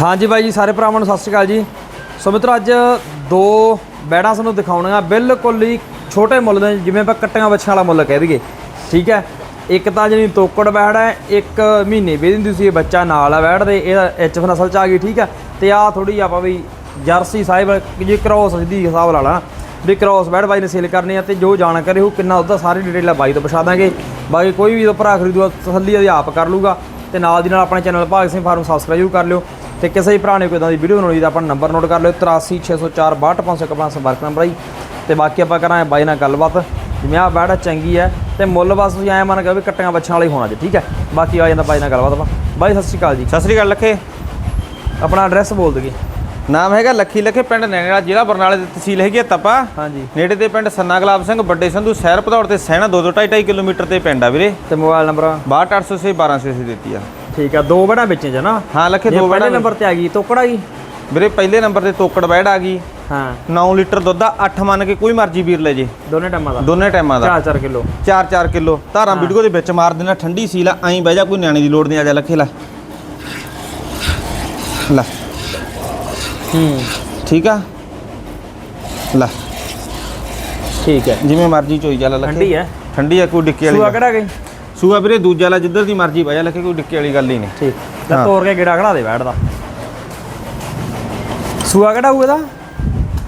ਹਾਂਜੀ ਬਾਈ ਜੀ, ਸਾਰੇ ਭਰਾਵਾਂ ਨੂੰ ਸਤਿ ਸ਼੍ਰੀ ਅਕਾਲ ਜੀ। ਸੋ ਮਿੱਤਰੋ, ਅੱਜ ਦੋ ਬੈੜਾਂ ਸਾਨੂੰ ਦਿਖਾਉਣੀਆਂ। ਬਿਲਕੁਲ ਹੀ ਛੋਟੇ ਮੁੱਲ ਦੇ ਜਿਵੇਂ ਆਪਾਂ ਕੱਟੀਆਂ ਬੱਛਾਂ ਵਾਲਾ ਮੁੱਲ ਕਹਿ ਦਈਏ। ਠੀਕ ਹੈ? ਇੱਕ ਤਾਂ ਜਿਹੜੀ ਤੋਕੜ ਬੈੜ ਹੈ, ਇੱਕ ਮਹੀਨੇ ਵੇ ਦਿੰਦੀ ਸੀ ਇਹ ਬੱਚਾ ਨਾਲ ਆ ਬੈੜ ਦੇ, ਇਹਦਾ ਐਚਐਫ ਨਸਲ ਚ ਆ ਗਈ, ਠੀਕ ਹੈ? ਤੇ ਆ ਥੋੜੀ ਆਪਾਂ ਵੀ ਜਰਸੀ ਸਾਹਿਬ, ਜੀ ਕ੍ਰੋਸ ਸਿੱਧੀ ਹਿਸਾਬ ਲਾ ਲੈਣਾ ਵੀ ਕ੍ਰੋਸ ਬੈੜ ਬਾਈ ਨੇ ਸੇਲ ਕਰਨੀ ਆ ਤੇ ਜੋ ਜਾਣਕਾਰੀ ਉਹ ਕਿੰਨਾ ਉਹਦਾ ਸਾਰੀ ਡਿਟੇਲ ਬਾਈ ਤੋਂ ਪਛਾ ਦਾਂਗੇ। ਬਾਕੀ ਕੋਈ ਵੀ ਭਰਾ ਖਰੀਦੂਗਾ, ਤਸੱਲੀ ਉਹਦੀ ਆਪ ਕਰ ਲੂਗਾ ਤੇ ਨਾਲ ਦੀ ਨਾਲ ਆਪਣੇ ਚੈਨਲ ਭਾਗ ਸਿੰਘ ਫਾਰਮ ਸਬਸਕ੍ਰਾਈਬ ਜ਼ਰੂਰ ਕਰ ਲਿਓ। ਤੇ ਕਿਸੇ ਵੀ ਭਰਾ ਨੇ ਕੋਈ ਇਦਾਂ ਦੀ ਵੀਡੀਓ ਬਣਾਉਣੀ ਤਾਂ ਆਪਣਾ ਨੰਬਰ ਨੋਟ ਕਰ ਲਿਓ 83604 62501 ਆਪਣਾ ਸੰਪਰਕ ਨੰਬਰ ਹੈ। ਤੇ ਬਾਕੀ ਆਪਾਂ ਕਰਾਂਗੇ ਬਾਈ ਨਾਲ ਗੱਲਬਾਤ। ਜਿਵੇਂ ਆ ਬੈੜਾ ਚੰਗੀ ਹੈ ਤੇ ਮੁੱਲ ਬਸ ਤੁਸੀਂ ਐਂ ਮੰਨ ਕੇ ਵੀ ਕੱਟੀਆਂ ਬੱਚਿਆਂ ਵਾਲਾ ਹੋਣਾ ਜੀ ਠੀਕ ਹੈ ਬਾਕੀ ਆ ਜਾਂਦਾ ਬਾਈ ਨਾਲ ਗੱਲਬਾਤ ਆਪਾਂ। ਬਾਈ ਸਤਿ ਸ਼੍ਰੀ ਅਕਾਲ ਜੀ। ਸਤਿ ਸ੍ਰੀ ਅਕਾਲ ਲੱਖੇ। ਆਪਣਾ ਐਡਰੈਸ ਬੋਲ ਦਈਏ ਨਾਮ ਹੈਗਾ ਲੱਖੀ ਲੱਖੇ ਪਿੰਡ ਨੈਣਾ ਜ਼ਿਲ੍ਹਾ ਬਰਨਾਲੇ ਦੀ ਤਹਿਸੀਲ ਹੈਗੀ ਤਪਾ। ਹਾਂਜੀ। ਨੇੜੇ ਦੇ ਪਿੰਡ ਸੰਨਾ ਗੁਲਾਬ ਸਿੰਘ ਵੱਡੇ ਸੰਧੂ ਸ਼ਹਿਰ ਭਦੌੜ ਤੇ ਸਹਿਣਾ 2-2.5 ਕਿਲੋਮੀਟਰ ਤੇ ਪਿੰਡ ਆ ਵੀਰੇ। ਤੇ ਮੋਬਾਈਲ ਨੰਬਰ? 62800 1200 ਦਿੱਤੀ ਆ। ਠੀਕ ਆ ਦੋ ਬੈੜਾ ਵਿੱਚ ਚ ਨਾ ਹਾਂ ਲੱਖੇ ਦੋ ਪਹਿਲੇ ਬੈੜਾ ਨੰਬਰ ਤੇ ਆ ਗਈ ਤੋਕੜਾ ਗਈ ਵੀਰੇ ਪਹਿਲੇ ਨੰਬਰ ਤੇ ਤੋਕੜ ਬੈੜ ਆ ਗਈ। ਹਾਂ। 9 ਲੀਟਰ ਦੁੱਧ ਆ 8 ਮੰਨ ਕੇ ਕੋਈ ਮਰਜ਼ੀ ਵੀਰ ਲੈ ਜੇ। ਦੋਨੇ ਟਾਈਮਾਂ ਦਾ। ਦੋਨੇ ਟਾਈਮਾਂ ਦਾ। 4-4 ਕਿਲੋ। 4-4 ਕਿਲੋ। ਧਾਰਾਂ ਵੀਡੀਓ ਦੇ ਵਿੱਚ ਮਾਰ ਦੇਣਾ ਠੰਡੀ ਸੀ ਲਾ ਐਂ ਬਹਿ ਜਾ ਕੋਈ ਨਿਆਣੇ ਦੀ ਲੋੜ ਨਹੀਂ ਆ ਜਾ ਲੱਖੇ ਲੈ। ਲੈ। ਹੂੰ। ਠੀਕ ਆ? ਲੈ। ਠੀਕ ਹੈ। ਜਿਵੇਂ ਮਰਜ਼ੀ ਚੋਈ ਜਾ ਲੱਖੇ। ਠੰਡੀ ਹੈ। ਠੰਡੀ ਆ ਕੋਈ ਡਿੱਕੇ ਵਾਲੀ ਸੂਆ। ਕਿਹੜਾ ਗਈ? ਸੂਆ ਵੀਰੇ ਦੂਜਾ ਲਾ ਜਿੱਧਰ ਦੀ ਮਰਜ਼ੀ ਵਜਾ ਲੱਗੇ ਕੋਈ ਡਿੱਕੇ ਵਾਲੀ ਗੱਲ ਹੀ ਨਹੀਂ। ਠੀਕ। ਤਾਂ ਹਾਂ। ਤੋੜ ਕੇ ਗੇੜਾ ਖੜਾ ਦੇ ਬੈਠਦਾ ਸੂਆ ਕਿਹੜਾ ਹੋਊ ਇਹਦਾ?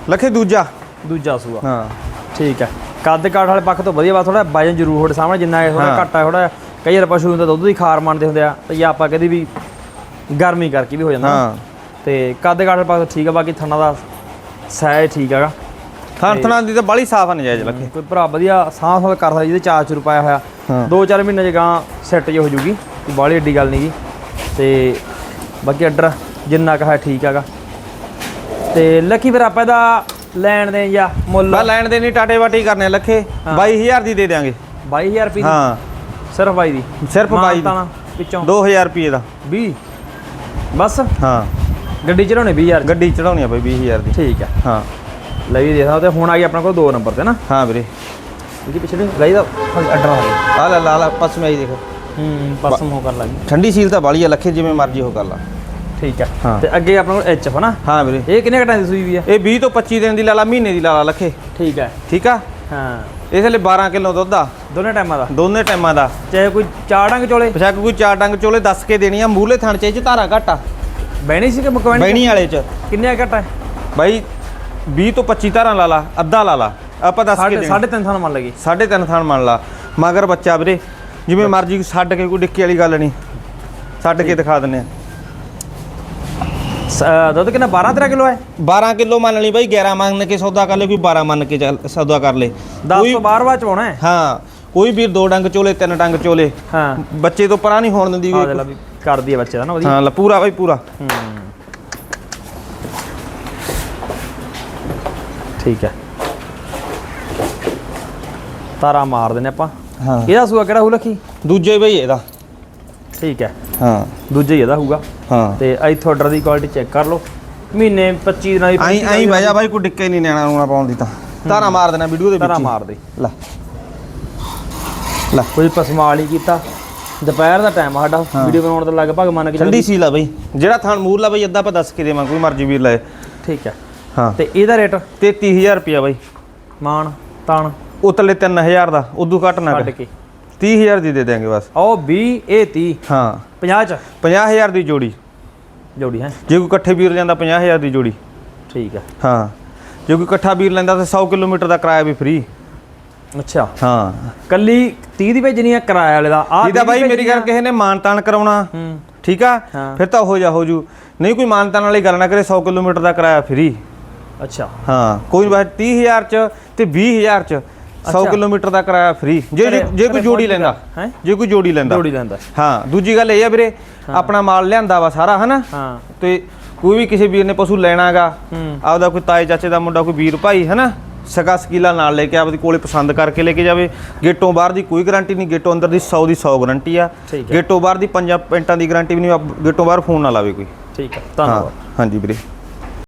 ਲੱਖੇ ਦੂਜਾ। ਦੂਜਾ ਸੂਆ। ਹਾਂ। ਠੀਕ ਹੈ। ਕੱਦ ਕਾਠ ਵਾਲੇ ਪੱਖ ਤੋਂ ਵਧੀਆ ਵਾ ਥੋੜਾ ਵਜਨ ਜ਼ਰੂਰ ਤੁਹਾਡੇ ਸਾਹਮਣੇ ਜਿੰਨਾ ਥੋੜਾ ਹਾਂ। ਘੱਟ ਹੈ ਥੋੜਾ ਕਈ ਵਾਰ ਪਸ਼ੂ ਹੁੰਦਾ ਦੁੱਧ ਦੀ ਖਾਰ ਮੰਨਦੇ ਹੁੰਦੇ ਆ ਤੇ ਜਾਂ ਆਪਾਂ ਕਦੀ ਵੀ ਗਰਮੀ ਕਰਕੇ ਵੀ ਹੋ ਜਾਂਦਾ। ਹਾਂ। ਤੇ ਕੱਦ ਕਾਠ ਵਾਲੇ ਪੱਖ ਤੋਂ ਠੀਕ ਆ ਬਾਕੀ ਥਣਾ ਦਾ ਸਾਇਜ਼ ਠੀਕ ਹੈਗਾ। ਥਾਂ ਥਣਾ ਦੀ ਤਾਂ ਬਾਲੀ ਸਾਫ਼ ਨਜਾਇਜ਼ ਲੱਖੇ ਕੋਈ ਭਰਾ ਵਧੀਆ ਸਾਹ ਸਾਲ ਕਰ ਸਕਦਾ ਜਿਹਦੇ ਚਾਰ ਚੁਰ ਪਾਇਆ ਹੋਇਆ। ਹਾਂ। ਦੋ ਚਾਰ ਮਹੀਨੇ ਚ ਗਾਂ ਸੈੱਟ ਜੇ ਹੋ ਜੂਗੀ ਬਾਹਲੀ ਏਡੀ ਗੱਲ ਨਹੀਂਗੀ ਤੇ ਬਾਕੀ ਆਰਡਰ ਜਿੰਨਾ ਕੁ ਹੈ ਠੀਕ ਹੈਗਾ। ਤੇ ਲੱਕੀ ਫਿਰ ਆਪਾਂ ਇਹਦਾ ਲੈਣ ਦੇ ਜਾਂ ਮੁੱਲ? ਬਾ ਲੈਣ ਦੇ ਨਹੀਂ ਟਾਟੇ ਵਾਟੀ ਕਰਨੇ ਆ ਲੱਖੇ 22000 ਦੀ ਦੇ ਦਿਆਂਗੇ। 22000 ਰੁਪਏ ਦੀ? ਹਾਂ। ਸਿਰਫ ਬਾਈ ਦੀ? ਸਿਰਫ 22 ਦੀ। ਵਿੱਚੋਂ 2000 ਰੁਪਏ ਦਾ। 20 ਬਸ? ਹਾਂ। ਗੱਡੀ ਚੜਾਉਣੇ 20000 ਗੱਡੀ ਚੜਾਉਣੀ ਆ ਬਈ 20000 ਦੀ। ਠੀਕ ਹੈ ਹਾਂ। ਲੈ ਵੀ ਦੇਖਾ ਤੇ ਹੁਣ ਆ ਗਈ ਆਪਣੇ ਕੋਲ ਦੋ ਨੰਬਰ ਤੇ ਨਾ। ਹਾਂ ਵੀਰੇ। ਇਹਦੇ ਪਿਛਲੇ ਗਾਈ ਦਾ ਆਰਡਰ ਆ ਗਿਆ ਆ ਲੈ ਲਾ ਲਾ ਪਸਮੇ ਆਈ ਦੇਖ। ਹੂੰ ਪਰਸਮ ਹੋ ਕਰਨ ਲੱਗੀ। ਠੰਡੀ ਸੀਲ ਤਾਂ ਬਾਲੀ ਆ ਲੱਖੇ ਜਿਵੇਂ ਮਰਜ਼ੀ ਹੋ ਕਰ ਲਾ। ਠੀਕ ਹਾਂ। ਤੇ ਅੱਗੇ ਆਪਣੇ ਕੋਲ ਐਚ ਨਾ? ਹਾਂ ਵੀਰੇ। ਇਹ ਕਿੰਨੇ ਘਟਾਂ ਦੀ ਸੂਈ ਵੀ ਹੈ ਇਹ 20 ਤੋਂ 25 ਦਿਨ ਦੀ ਲਾ ਲਾ ਮਹੀਨੇ ਦੀ ਲਾ ਲਾ ਲੱਖੇ। ਠੀਕ ਹੈ ਠੀਕ ਆ? ਹਾਂ। ਇਸ ਲਈ 12 ਕਿਲੋ ਦੁੱਧ ਆ। ਦੋਨੇ ਟਾਈਮਾਂ ਦਾ? ਦੋਨੇ ਟਾਈਮਾਂ ਦਾ। ਚਾਹੇ ਕੋਈ ਚਾਰ ਡੰਗ ਚੋਲੇ। ਪਛਾਕ ਕੋਈ ਚਾਰ ਡੰਗ ਚੋਲੇ ਦੱਸ ਕੇ ਦੇਣੀ ਆ ਮੂਲੇ ਥਣ ਚ ਇਹ ਚ ਧਾਰਾ ਘੱਟ ਆ। ਬਹਿਣੀ ਸੀ ਕਿ ਮਕਵਣੀ? ਬੈਣੀ ਵਾਲੇ ਚ। ਕਿੰਨੇ ਘਟਾ ਬਾਈ 20 ਤੋਂ 25 ਧਾਰਾਂ ਲਾ ਲਾ ਅੱਧਾ ਲਾ ਲਾ। ਆਪਾਂ ਦੱਸ ਕੇ ਸਾਢੇ ਦੇਣੀ। ਸਾਢੇ ਤਿੰਨ ਸਾਲ ਮੰਨ ਲਗੀ ਸਾਢੇ ਤਿੰਨ ਥਾਨ ਮੰਨ ਲਾ। ਮਗਰ ਬੱਚਾ ਵੀਰੇ ਜਿਵੇਂ ਮਰਜ਼ੀ ਛੱਡ ਕੇ ਕੋਈ ਡਿੱਕੇ ਵਾਲੀ ਗੱਲ ਨਹੀਂ ਛੱਡ ਕੇ ਦਿਖਾ ਦਿੰਨੇ ਆ। ਦੁੱਧ ਕਿੰਨਾ 12 13 ਕਿਲੋ ਹੈ? 12 ਕਿਲੋ ਮੰਨ ਲਈ ਬਾਈ 11 ਮੰਨ ਕੇ ਸੌਦਾ ਕਰ ਲੈ ਕੋਈ 12 ਮੰਨ ਕੇ ਸੌਦਾ ਕਰ ਲੈ। 10 ਕੋਈ ਤੋਂ 12 ਬਾਅਦ ਚ ਪਾਉਣਾ ਹੈ? ਹਾਂ ਕੋਈ ਵੀਰ ਦੋ ਡੰਗ ਚੋਲੇ ਤਿੰਨ ਡੰਗ ਚੋਲੇ। ਹਾਂ। ਬੱਚੇ ਤੋਂ ਪਰਾਂ ਨਹੀਂ ਹੋਣ ਦਿੰਦੀ ਕਰਦੀ ਹੈ ਬੱਚੇ ਦਾ ਨਾ ਵਧੀਆ। ਹਾਂ ਲੈ ਪੂਰਾ ਬਾਈ ਪੂਰਾ। ਹੂੰ। ਠੀਕ ਹੈ। ਤਾਰਾ ਮਾਰ ਦਿੰਨੇ ਆਪਾਂ। ਹਾਂ। ਇਹਦਾ ਸੂਆ ਕਿਹੜਾ ਹੋਊ ਲਖੀ ਦੂਜੇ ਬਈ ਇਹਦਾ। ਠੀਕ ਹੈ। ਹਾਂ। ਦੂਜੇ ਹੀ ਇਹਦਾ ਹੋਊਗਾ। ਹਾਂ। ਤੇ ਇੱਥੋਂ ਆਰਡਰ ਦੀ ਕੁਆਲਿਟੀ ਚੈੱਕ ਕਰ ਲਓ। ਮਹੀਨੇ 25 ਦਿਨਾਂ ਦੀ ਆਈ ਆਈ ਬਹਿ ਜਾ ਬਾਈ ਕੋਈ ਡਿੱਕੇ ਨਹੀਂ ਨਿਆਣਾ ਨੂਣਾ ਪਾਉਣ ਦੀ ਤਾਂ। ਧਾਰਾ ਮਾਰ ਦੇਣਾ ਵੀਡੀਓ ਦੇ ਵਿੱਚ ਤਾਰਾ। ਮਾਰ ਦੇ। ਲੈ। ਲੈ। ਕੋਈ ਪਸਮਾਲ ਨਹੀਂ ਕੀਤਾ। ਦੁਪਹਿਰ ਦਾ ਟਾਈਮ ਆ ਸਾਡਾ। ਵੀਡੀਓ ਬਣਾਉਣ ਦਾ ਲਗਭਗ ਮੰਨ ਕੇ ਚੱਲੋ ਠੰਡੀ ਸੀ ਲਾ ਬਈ। ਜਿਹੜਾ ਥਾਨ ਮੂਰ ਲਾ ਬਈ ਅੱਧਾ ਆਪਾਂ ਦੱਸ ਕੇ ਦੇਵਾਂ ਕੋਈ ਮਰਜ਼ੀ ਵੀਰ ਲੈ। ਠੀਕ ਹੈ। ਹਾਂ। ਤੇ ਇਹਦਾ ਰੇਟ 33000 ਰੁਪਿਆ ਬਾਈ। ਮਾਨ ਤਾਨ ਉਤਲੇ 3000 ਦਾ ਉਦੋਂ ਘੱਟ ਨਾ ਕੱਢ ਕਰ। ਕੇ। 30000 ਦੀ ਦੇ ਦਿਆਂਗੇ ਬਸ। ਉਹ 20 ਇਹ 30 ਹਾਂ। 50 ਚ? 50000 ਦੀ ਜੋੜੀ। ਜੋੜੀ ਹੈ। ਜੇ ਕੋਈ ਇਕੱਠੇ ਵੀਰ ਲੈਂਦਾ 50000 ਦੀ ਜੋੜੀ। ਠੀਕ ਹੈ। ਹਾਂ। ਜੇ ਕੋਈ ਇਕੱਠਾ ਵੀਰ ਲੈਂਦਾ ਤਾਂ 100 ਕਿਲੋਮੀਟਰ ਦਾ ਕਿਰਾਇਆ ਵੀ ਫ੍ਰੀ ਅੱਛਾ। ਹਾਂ। ਕੱਲੀ 30 ਦੀ ਭੇਜਣੀ ਹੈ ਕਿਰਾਏ ਵਾਲੇ ਦਾ? ਆ ਜਿਹਦਾ ਬਾਈ ਮੇਰੀ ਗੱਲ ਕਿਸੇ ਨੇ ਮਾਨਤਾਨ ਕਰਾਉਣਾ। ਹੂੰ। ਠੀਕ ਆ। ਫਿਰ ਤਾਂ ਹੋ ਜਾ ਹੋ ਜੂ ਨਹੀਂ ਕੋਈ ਮਾਨਤਾਨ ਵਾਲੀ ਗੱਲ ਨਾ ਕਰੇ 100 ਕਿਲੋਮੀਟਰ ਦਾ ਕਿਰਾਇਆ ਫ੍ਰੀ ਅੱਛਾ। ਹਾਂ ਕੋਈ ਬਾਈ 30000 ਚ ਤੇ 20000 ਚ 100 ਅੱਛਾ। ਕਿਲੋਮੀਟਰ ਦਾ ਕਿਰਾਇਆ ਫ੍ਰੀ ਜੇ ਜੇ ਕੋਈ ਜੋੜੀ ਲੈਂਦਾ। ਹੈਂ? ਜੇ ਕੋਈ ਜੋੜੀ ਲੈਂਦਾ। ਜੋੜੀ ਲੈਂਦਾ। ਹਾਂ ਦੂਜੀ ਗੱਲ ਇਹ ਆ ਵੀਰੇ ਆਪਣਾ ਮਾਲ ਲਿਆਂਦਾ ਵਾ ਸਾਰਾ ਹਨਾ? ਹਾਂ। ਤੇ ਕੋਈ ਵੀ ਕਿਸੇ ਵੀਰ ਨੇ ਪਸ਼ੂ ਲੈਣਾਗਾ ਆਪਦਾ ਕੋਈ ਤਾਏ ਚਾਚੇ ਦਾ ਮੁੰਡਾ ਕੋਈ ਵੀਰ ਭਾਈ ਹਨਾ? ਸਕਾ ਸਕੀਲਾ ਨਾਲ ਲੈ ਕੇ ਆਪਦੇ ਕੋਲੇ ਪਸੰਦ ਕਰਕੇ ਲੈ ਕੇ ਜਾਵੇ। ਗੇਟੋਂ ਬਾਹਰ ਦੀ ਕੋਈ ਗਾਰੰਟੀ ਨਹੀਂ ਗੇਟੋਂ ਅੰਦਰ ਦੀ 100 ਦੀ 100 ਗਾਰੰਟੀ ਆ। ਗੇਟੋਂ ਬਾਹਰ ਦੀ ਪੰਜਾਂ ਪੈਂਟਾਂ ਦੀ ਗਾਰੰਟੀ ਵੀ ਨਹੀਂ ਗੇਟੋਂ ਬਾਹਰ ਫੋਨ ਨਾ ਲਾਵੇ ਕੋਈ। ਠੀਕ ਹਾਂ ਧੰਨਵਾਦ। ਹਾਂਜੀ ਵੀਰੇ।